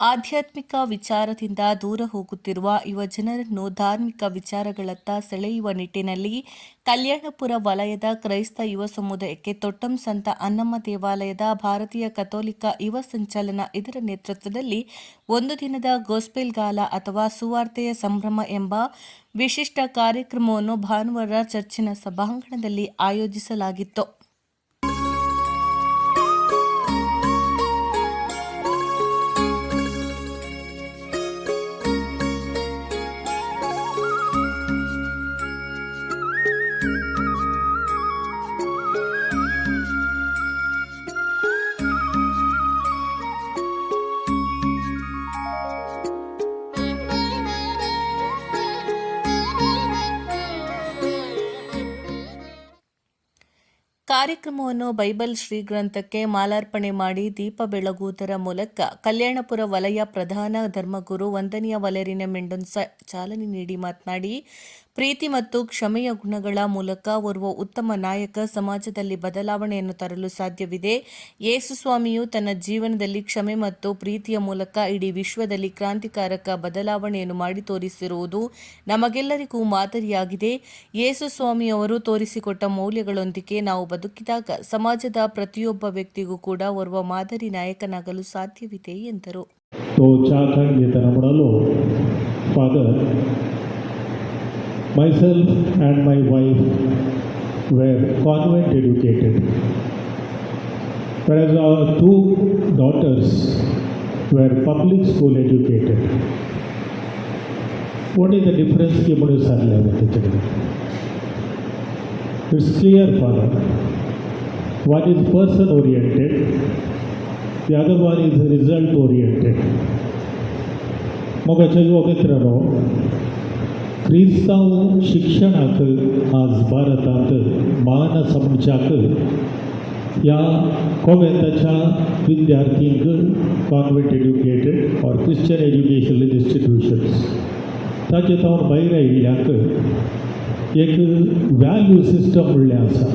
ಆಧ್ಯಾತ್ಮಿಕ ವಿಚಾರದಿಂದ ದೂರ ಹೋಗುತ್ತಿರುವ ಯುವ ಜನರನ್ನು ಧಾರ್ಮಿಕ ವಿಚಾರಗಳತ್ತ ಸೆಳೆಯುವ ನಿಟ್ಟಿನಲ್ಲಿ ಕಲ್ಯಾಣಪುರ ವಲಯದ ಕ್ರೈಸ್ತ ಯುವ ಸಮುದಾಯಕ್ಕೆ ತೊಟ್ಟಂ ಸಂತ ಅನ್ನಮ್ಮ ದೇವಾಲಯದ ಭಾರತೀಯ ಕಥೋಲಿಕ ಯುವ ಸಂಚಲನ ಇದರ ನೇತೃತ್ವದಲ್ಲಿ ಒಂದು ದಿನದ ಗೋಸ್ಪೆಲ್ ಗಾಲ ಅಥವಾ ಸುವಾರ್ತೆಯ ಸಂಭ್ರಮ ಎಂಬ ವಿಶಿಷ್ಟ ಕಾರ್ಯಕ್ರಮವನ್ನು ಭಾನುವಾರ ಚರ್ಚಿನ ಸಭಾಂಗಣದಲ್ಲಿ ಆಯೋಜಿಸಲಾಗಿತ್ತು. ಕಾರ್ಯಕ್ರಮವನ್ನು ಬೈಬಲ್ ಶ್ರೀ ಗ್ರಂಥಕ್ಕೆ ಮಾಲಾರ್ಪಣೆ ಮಾಡಿ ದೀಪ ಬೆಳಗುವುದರ ಮೂಲಕ ಕಲ್ಯಾಣಪುರ ವಲಯ ಪ್ರಧಾನ ಧರ್ಮಗುರು ವಂದನೀಯ ವಲೇರಿನ ಮೆಂಡೊನ್ಸ ಚಾಲನೆ ನೀಡಿ ಮಾತನಾಡಿ ಪ್ರೀತಿ ಮತ್ತು ಕ್ಷಮೆಯ ಗುಣಗಳ ಮೂಲಕ ಓರ್ವ ಉತ್ತಮ ನಾಯಕ ಸಮಾಜದಲ್ಲಿ ಬದಲಾವಣೆಯನ್ನು ತರಲು ಸಾಧ್ಯವಿದೆ. ಯೇಸು ಸ್ವಾಮಿಯು ತನ್ನ ಜೀವನದಲ್ಲಿ ಕ್ಷಮೆ ಮತ್ತು ಪ್ರೀತಿಯ ಮೂಲಕ ಇಡೀ ವಿಶ್ವದಲ್ಲಿ ಕ್ರಾಂತಿಕಾರಕ ಬದಲಾವಣೆಯನ್ನು ಮಾಡಿ ತೋರಿಸಿರುವುದು ನಮಗೆಲ್ಲರಿಗೂ ಮಾದರಿಯಾಗಿದೆ. ಯೇಸು ಸ್ವಾಮಿಯವರು ತೋರಿಸಿಕೊಟ್ಟ ಮೌಲ್ಯಗಳೊಂದಿಗೆ ನಾವು ಬದುಕಿದಾಗ ಸಮಾಜದ ಪ್ರತಿಯೊಬ್ಬ ವ್ಯಕ್ತಿಗೂ ಕೂಡ ಓರ್ವ ಮಾದರಿ ನಾಯಕನಾಗಲು ಸಾಧ್ಯವಿದೆ ಎಂದರು. Myself and my wife were convent educated, whereas our two daughters were public school educated. What is the difference? It's clear, Father. One is person oriented, the other one is result oriented. ಕ್ರೈಸ್ತವು शिक्षण आज भारत मान ಸಮಜಾಕ या कोवेत विद्यार्थी convent educated और Christian educational institution ते तोंड भायर आयिल्ल्याक एक वैल्यू सिस्टम आसा.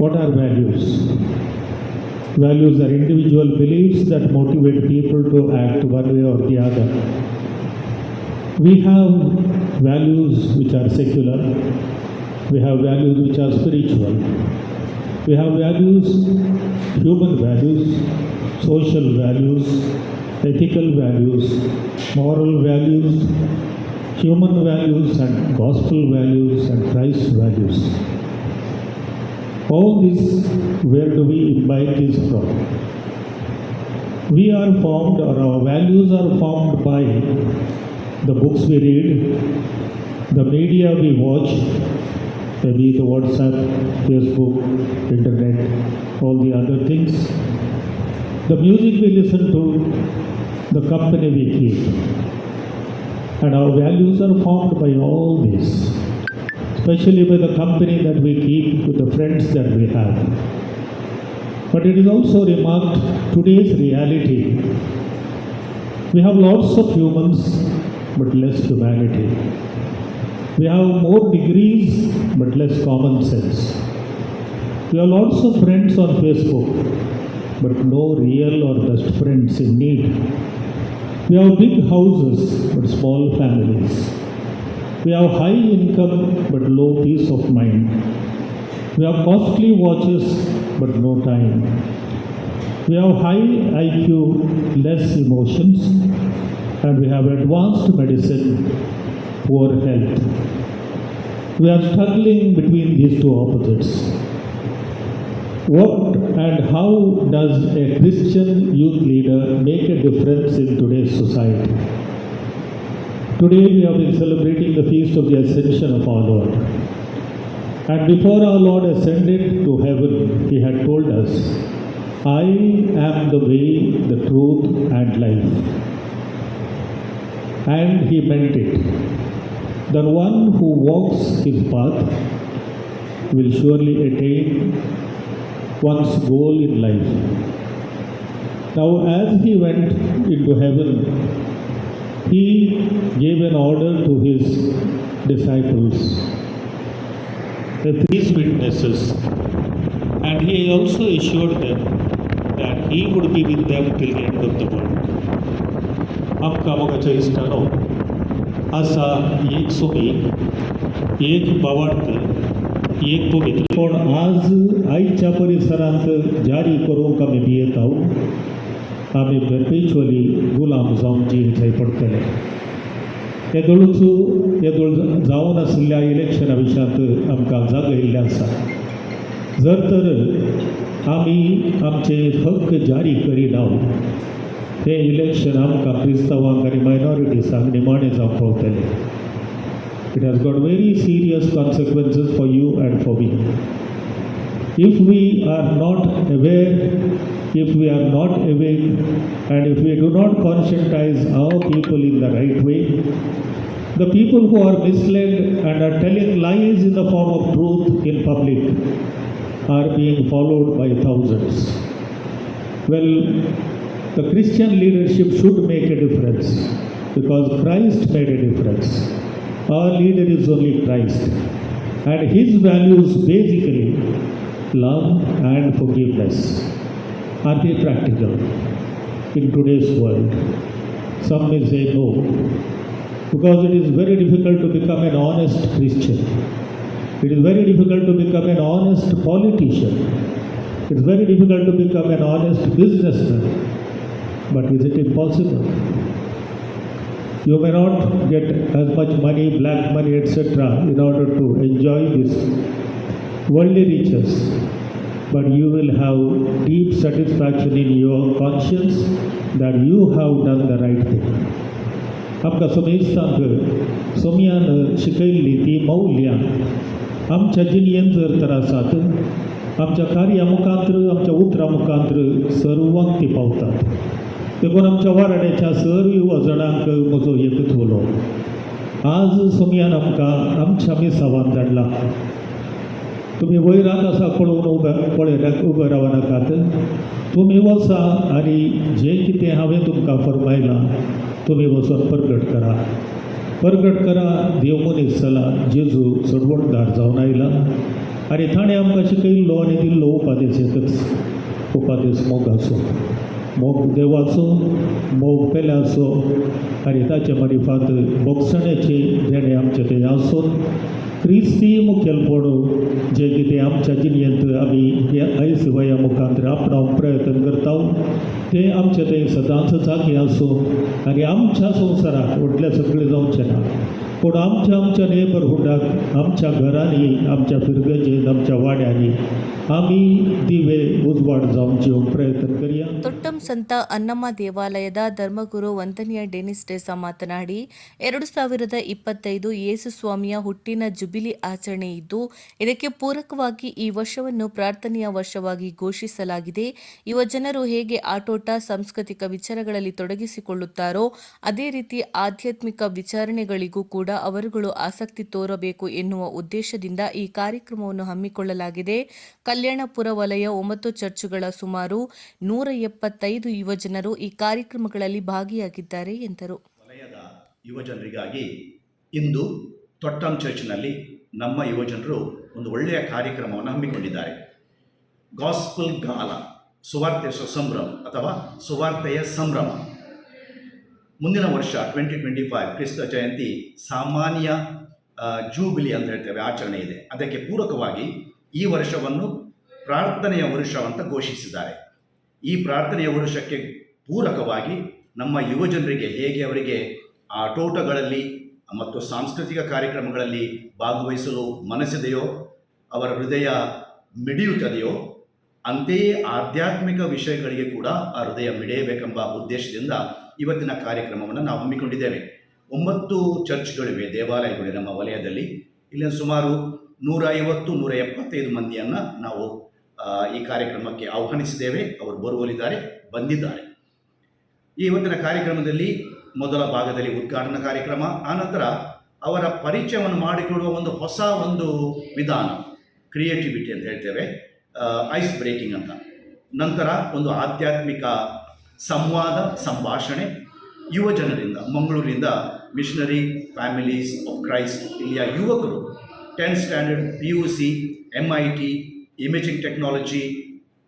What are values values are individual beliefs that motivate people to act one way or the other We have values which are secular, we have values which are spiritual, we have values, human values, social values, ethical values, moral values, human values, and gospel values, and Christ values. All this, where do we imbibe this from? We are formed, or our values are formed by the books we read, the media we watch, maybe the WhatsApp, Facebook, internet, all the other things, the music we listen to, the company we keep. And our values are formed by all this especially by the company that we keep, with the friends that we have. But it is also remarked today's reality. We have lots of humans, but less humanity. We have more degrees, but less common sense. We have lots of friends on Facebook, but no real or best friends in need. We have big houses, but small families. We have high income but low peace of mind. We have costly watches but no time. We have high IQ, less emotions, and we have advanced medicine, poor health. We are struggling between these two opposites. What and how does a Christian youth leader make a difference in today's society? Today we have been celebrating the feast of the ascension of our Lord. And before our Lord ascended to heaven, He had told us, I am the way, the truth, and life. And He meant it. The one who walks His path will surely attain one's goal in life. Now, as He went into heaven, he gave an order to his disciples, the three witnesses, and he also assured them that He would be with them till the end of the world. आमकां मोगाचो इश्टानो आसा एक सोमी एक बावार्थ एक पवित्र पण आज आयच्या परिसरांत जारी करूंक आमी भियेत आहोत. आमी परपेच्युअली गुलाम जावन जियेचें पडतले. येदोळूच येदोळ जावन आशिल्ल्या इलेक्शना विशयांत आमकां जागयल्लें आसा. जर तर आमी आमचे हक्क जारी તે election outcome is the one that minorities and demands of both It has got very serious consequences for you and for me. If we are not aware, if we are not awake, and if we do not conscientize our people in the right way, the people who are misled and are telling lies in the form of truth in public are being followed by thousands. Well, the Christian leadership should make a difference because Christ made a difference. Our leader is only Christ, and his values basically love and forgiveness. Are they practical in today's world? Some may say no, because it is very difficult to become an honest Christian. It is very difficult to become an honest politician. It is very difficult to become an honest businessman. But is it impossible? You may not get as much money, black money, etc., in order to enjoy this worldly riches, but you will have deep satisfaction in your conscience that you have done the right thing. आमकां समेस्तांक सोमयान शिकयल्ली ती मौल्यां आमच्या जिणयेन जर तर आसात आमच्या कार्या मुखांत्र आमच्या उतरां मुखांत्र सर्वांक ती देखून आमच्या वाराड्याच्या सर्व जाणांक म्हजो एकच उलो आज सोमयान आमकां आमच्या मिसावान धाडला. तुम्ही वैरात आसा पळोवन उबे पळयल्याक उबे रावं नाकात तुमी वसा आनी जें कितें हांवें तुमकां फरमायलां तुमी वचून प्रगट करा. प्रगट करा देव मनीस जाला जेजू चडवणदार जावन आयला. आनी ताणें आमकां शिकयल्लो आनी दिल्लो उपादेश एकच उपादेश मोगाचो. मोग देवाचो मोग पेल्याचो आनी ताचे मारिफात बोगसण्याची देणे आमचे थंय आसून क्रिस्ती मुखेलपण जे कितें आमच्या जिणेंत आमी हे आयज वया मुखांतर आपणावंक प्रयत्न करता ते आमचे थंय सदांच जागे आसूं आनी आमच्या संवसाराक व्हडलें सगळें जावचें ना पूण आमच्या आमच्या नेबरहुडाक आमच्या घरांनी आमच्या फिरगंजेंत आमच्या वाड्यांनी आमी दिवे उजवाड जावंक जेवंक प्रयत्न करया. ಸಂತ ಅನ್ನಮ್ಮ ದೇವಾಲಯದ ಧರ್ಮಗುರು ವಂದನೀಯ ಡೆನಿಸ್ ಡೆಸಾ ಮಾತನಾಡಿ, ಎರಡು ಸಾವಿರದ ಇಪ್ಪತ್ತೈದು ಯೇಸು ಸ್ವಾಮಿಯ ಹುಟ್ಟಿನ ಜುಬಿಲಿ ಆಚರಣೆ ಇದ್ದು, ಇದಕ್ಕೆ ಪೂರಕವಾಗಿ ಈ ವರ್ಷವನ್ನು ಪ್ರಾರ್ಥನೆಯ ವರ್ಷವಾಗಿ ಘೋಷಿಸಲಾಗಿದೆ. ಯುವ ಜನರು ಹೇಗೆ ಆಟೋಟ ಸಾಂಸ್ಕೃತಿಕ ವಿಚಾರಗಳಲ್ಲಿ ತೊಡಗಿಸಿಕೊಳ್ಳುತ್ತಾರೋ, ಅದೇ ರೀತಿ ಆಧ್ಯಾತ್ಮಿಕ ವಿಚಾರಣೆಗಳಿಗೂ ಕೂಡ ಅವರುಗಳು ಆಸಕ್ತಿ ತೋರಬೇಕು ಎನ್ನುವ ಉದ್ದೇಶದಿಂದ ಈ ಕಾರ್ಯಕ್ರಮವನ್ನು ಹಮ್ಮಿಕೊಳ್ಳಲಾಗಿದೆ. ಕಲ್ಯಾಣಪುರ ವಲಯ ಒಂಬತ್ತು ಚರ್ಚುಗಳ ಸುಮಾರು ನೂರ ಯುವಜನರು ಈ ಕಾರ್ಯಕ್ರಮಗಳಲ್ಲಿ ಭಾಗಿಯಾಗಿದ್ದಾರೆ ಎಂದರು. ವಲಯದ ಯುವಜನರಿಗಾಗಿ ಇಂದು ತೊಟ್ಟಂ ಚರ್ಚ್ನಲ್ಲಿ ನಮ್ಮ ಯುವಜನರು ಒಂದು ಒಳ್ಳೆಯ ಕಾರ್ಯಕ್ರಮವನ್ನು ಹಮ್ಮಿಕೊಂಡಿದ್ದಾರೆ. ಗಾಸ್ಪಲ್ ಗಾಲ ಸುವಾರ್ತೆ ಸಂಭ್ರಮ ಅಥವಾ ಸುವಾರ್ತೆಯ ಸಂಭ್ರಮ. ಮುಂದಿನ ವರ್ಷ ಟ್ವೆಂಟಿ ಟ್ವೆಂಟಿ ಫೈವ್ ಕ್ರಿಸ್ತ ಜಯಂತಿ ಸಾಮಾನ್ಯ ಜೂಬಿಲಿ ಅಂತ ಹೇಳ್ತೇವೆ, ಆಚರಣೆ ಇದೆ. ಅದಕ್ಕೆ ಪೂರಕವಾಗಿ ಈ ವರ್ಷವನ್ನು ಪ್ರಾರ್ಥನೆಯ ವರ್ಷ ಅಂತ ಘೋಷಿಸಿದ್ದಾರೆ. ಈ ಪ್ರಾರ್ಥನೆಯ ವರ್ಷಕ್ಕೆ ಪೂರಕವಾಗಿ ನಮ್ಮ ಯುವಜನರಿಗೆ ಹೇಗೆ ಅವರಿಗೆ ಆಟೋಟಗಳಲ್ಲಿ ಮತ್ತು ಸಾಂಸ್ಕೃತಿಕ ಕಾರ್ಯಕ್ರಮಗಳಲ್ಲಿ ಭಾಗವಹಿಸಲು ಮನಸ್ಸಿದೆಯೋ, ಅವರ ಹೃದಯ ಮಿಡಿಯುತ್ತದೆಯೋ, ಅಂತೆಯೇ ಆಧ್ಯಾತ್ಮಿಕ ವಿಷಯಗಳಿಗೆ ಕೂಡ ಆ ಹೃದಯ ಮಿಡಿಯಬೇಕೆಂಬ ಉದ್ದೇಶದಿಂದ ಇವತ್ತಿನ ಕಾರ್ಯಕ್ರಮವನ್ನು ನಾವು ಹಮ್ಮಿಕೊಂಡಿದ್ದೇವೆ. ಒಂಬತ್ತು ಚರ್ಚ್ಗಳಿವೆ, ದೇವಾಲಯಗಳಿವೆ ನಮ್ಮ ವಲಯದಲ್ಲಿ. ಇಲ್ಲಿ ಸುಮಾರು ನೂರ ಐವತ್ತು ನೂರ ಎಪ್ಪತ್ತೈದು ಮಂದಿಯನ್ನು ನಾವು ಈ ಕಾರ್ಯಕ್ರಮಕ್ಕೆ ಆಹ್ವಾನಿಸಿದ್ದೇವೆ. ಅವರು ಬರುವಲಿದ್ದಾರೆ ಬಂದಿದ್ದಾರೆ. ಈ ಇವತ್ತಿನ ಕಾರ್ಯಕ್ರಮದಲ್ಲಿ ಮೊದಲ ಭಾಗದಲ್ಲಿ ಉದ್ಘಾಟನಾ ಕಾರ್ಯಕ್ರಮ ಆನಂತರ ಅವರ ಪರಿಚಯವನ್ನು ಮಾಡಿಕೊಡುವ ಒಂದು ಹೊಸ ಒಂದು ವಿಧಾನ, ಕ್ರಿಯೇಟಿವಿಟಿ ಅಂತ ಹೇಳ್ತೇವೆ. ಐಸ್ ಬ್ರೇಕಿಂಗ್ ಅಂತ. ನಂತರ ಒಂದು ಆಧ್ಯಾತ್ಮಿಕ ಸಂವಾದ, ಸಂಭಾಷಣೆ, ಯುವ ಜನರಿಂದ, ಮಂಗಳೂರಿನಿಂದ ಮಿಷನರಿ ಫ್ಯಾಮಿಲೀಸ್ ಆಫ್ ಕ್ರೈಸ್ಟ್ ಇಲ್ಲಿಯ ಯುವಕರು tenth standard P U C M I T imaging technology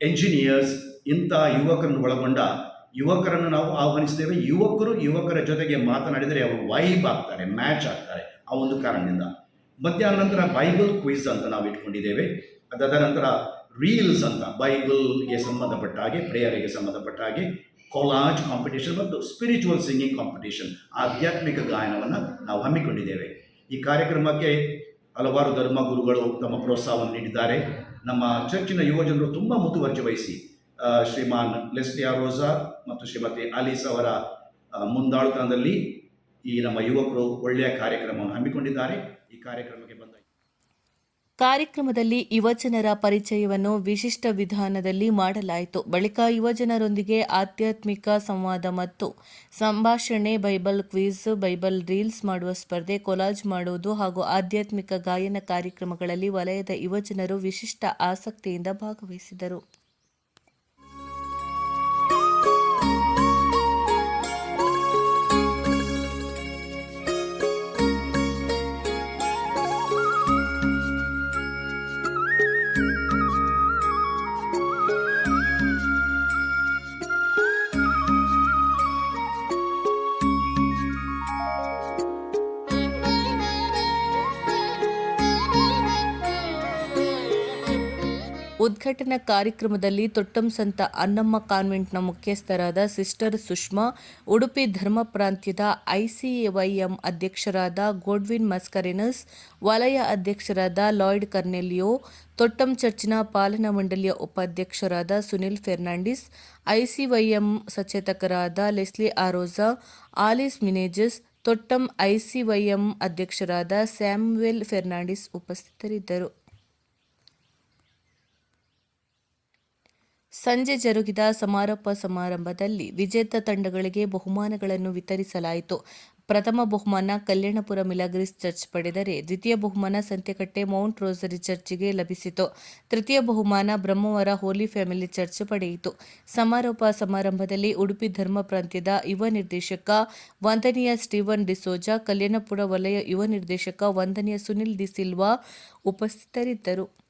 engineers ಇಂಥ ಯುವಕರನ್ನು ಒಳಗೊಂಡ ಯುವಕರನ್ನು ನಾವು ಆಹ್ವಾನಿಸಿದ್ದೇವೆ. ಯುವಕರು ಯುವಕರ ಜೊತೆಗೆ ಮಾತನಾಡಿದರೆ ಅವರು ವೈಬ್ ಆಗ್ತಾರೆ ಮ್ಯಾಚ್ ಆಗ್ತಾರೆ ಆ ಒಂದು ಕಾರಣದಿಂದ. ಮಧ್ಯಾಹ್ನ ನಂತರ ಬೈಬಲ್ ಕ್ವಿಜ್ ಅಂತ ನಾವು ಇಟ್ಕೊಂಡಿದ್ದೇವೆ. ಅದಾದ ನಂತರ ರೀಲ್ಸ್ ಅಂತ ಬೈಬಲ್ಗೆ ಸಂಬಂಧಪಟ್ಟ ಹಾಗೆ ಪ್ರೇಯರಿಗೆ ಸಂಬಂಧಪಟ್ಟ ಹಾಗೆ ಕೊಲಾಜ್ ಕಾಂಪಿಟೇಷನ್ ಮತ್ತು ಸ್ಪಿರಿಚುವಲ್ ಸಿಂಗಿಂಗ್ ಕಾಂಪಿಟೇಷನ್ ಆಧ್ಯಾತ್ಮಿಕ ಗಾಯನವನ್ನು ನಾವು ಹಮ್ಮಿಕೊಂಡಿದ್ದೇವೆ. ಈ ಕಾರ್ಯಕ್ರಮಕ್ಕೆ ಹಲವಾರು ಧರ್ಮಗುರುಗಳು ತಮ್ಮ ಪ್ರೋತ್ಸಾಹವನ್ನು ನೀಡಿದ್ದಾರೆ. ನಮ್ಮ ಚರ್ಚಿನ ಯುವಜನರು ತುಂಬ ಮುತುವರ್ಜಿ ವಹಿಸಿ ಶ್ರೀಮಾನ್ ಲೆಸ್ಲಿ ರೋಸಾ ಮತ್ತು ಶ್ರೀಮತಿ ಆಲೀಸ್ ಅವರ ಮುಂದಾಳುತನದಲ್ಲಿ ಈ ನಮ್ಮ ಯುವಕರು ಒಳ್ಳೆಯ ಕಾರ್ಯಕ್ರಮವನ್ನು ಹಮ್ಮಿಕೊಂಡಿದ್ದಾರೆ. ಈ ಕಾರ್ಯಕ್ರಮಕ್ಕೆ ಬಂದ ಕಾರ್ಯಕ್ರಮದಲ್ಲಿ ಯುವಜನರ ಪರಿಚಯವನ್ನು ವಿಶಿಷ್ಟ ವಿಧಾನದಲ್ಲಿ ಮಾಡಲಾಯಿತು. ಬಳಿಕ ಯುವಜನರೊಂದಿಗೆ ಆಧ್ಯಾತ್ಮಿಕ ಸಂವಾದ ಮತ್ತು ಸಂಭಾಷಣೆ, ಬೈಬಲ್ ಕ್ವಿಜ್, ಬೈಬಲ್ ರೀಲ್ಸ್ ಮಾಡುವ ಸ್ಪರ್ಧೆ, ಕೊಲಾಜ್ ಮಾಡುವುದು ಹಾಗೂ ಆಧ್ಯಾತ್ಮಿಕ ಗಾಯನ ಕಾರ್ಯಕ್ರಮಗಳಲ್ಲಿ ವಲಯದ ಯುವಜನರು ವಿಶಿಷ್ಟ ಆಸಕ್ತಿಯಿಂದ ಭಾಗವಹಿಸಿದರು. ಉದ್ಘಾಟನಾ ಕಾರ್ಯಕ್ರಮದಲ್ಲಿ ತೊಟ್ಟಂ ಸಂತ ಅನ್ನಮ್ಮ ಕಾನ್ವೆಂಟ್ನ ಮುಖ್ಯಸ್ಥರಾದ ಸಿಸ್ಟರ್ ಸುಷ್ಮಾ, ಉಡುಪಿ ಧರ್ಮ ಪ್ರಾಂತ್ಯದ ಐಸಿಎವೈಎಂ ಅಧ್ಯಕ್ಷರಾದ ಗೋಡ್ವಿನ್ ಮಸ್ಕರಿನಸ್, ವಲಯ ಅಧ್ಯಕ್ಷರಾದ ಲಾಯ್ಡ್ ಕರ್ನೆಲಿಯೋ ತೊಟ್ಟಂ ಚರ್ಚಿನ ಪಾಲನಾ ಮಂಡಳಿಯ ಉಪಾಧ್ಯಕ್ಷರಾದ ಸುನಿಲ್ ಫೆರ್ನಾಂಡಿಸ್, ಐಸಿವೈಎಂ ಸಚೇತಕರಾದ Leslie ಆರೋಜಾ, Alice Menezes, Thottam ICYM ಅಧ್ಯಕ್ಷರಾದ ಸ್ಯಾಮ್ವೆಲ್ ಫೆರ್ನಾಂಡಿಸ್ ಉಪಸ್ಥಿತರಿದ್ದರು. ಸಂಜೆ ಜರುಗಿದ ಸಮಾರೋಪ ಸಮಾರಂಭದಲ್ಲಿ ವಿಜೇತ ತಂಡಗಳಿಗೆ ಬಹುಮಾನಗಳನ್ನು ವಿತರಿಸಲಾಯಿತು. ಪ್ರಥಮ ಬಹುಮಾನ ಕಲ್ಯಾಣಪುರ ಮಿಲಾಗ್ರಿಸ್ ಚರ್ಚ್ ಪಡೆದರೆ ದ್ವಿತೀಯ ಬಹುಮಾನ ಸಂತೆಕಟ್ಟೆ ಮೌಂಟ್ ರೋಸರಿ ಚರ್ಚ್ಗೆ ಲಭಿಸಿತು. ತೃತೀಯ ಬಹುಮಾನ ಬ್ರಹ್ಮವರ ಹೋಲಿ ಫ್ಯಾಮಿಲಿ ಚರ್ಚ್ ಪಡೆಯಿತು. ಸಮಾರೋಪ ಸಮಾರಂಭದಲ್ಲಿ ಉಡುಪಿ ಧರ್ಮ ಪ್ರಾಂತ್ಯದ ಯುವ ನಿರ್ದೇಶಕ ವಂದನೀಯ ಸ್ಟೀವನ್ ಡಿಸೋಜಾ, ಕಲ್ಯಾಣಪುರ ವಲಯ ಯುವ ನಿರ್ದೇಶಕ ವಂದನೀಯ ಸುನಿಲ್ ಡಿಸಿಲ್ವಾ ಉಪಸ್ಥಿತರಿದ್ದರು.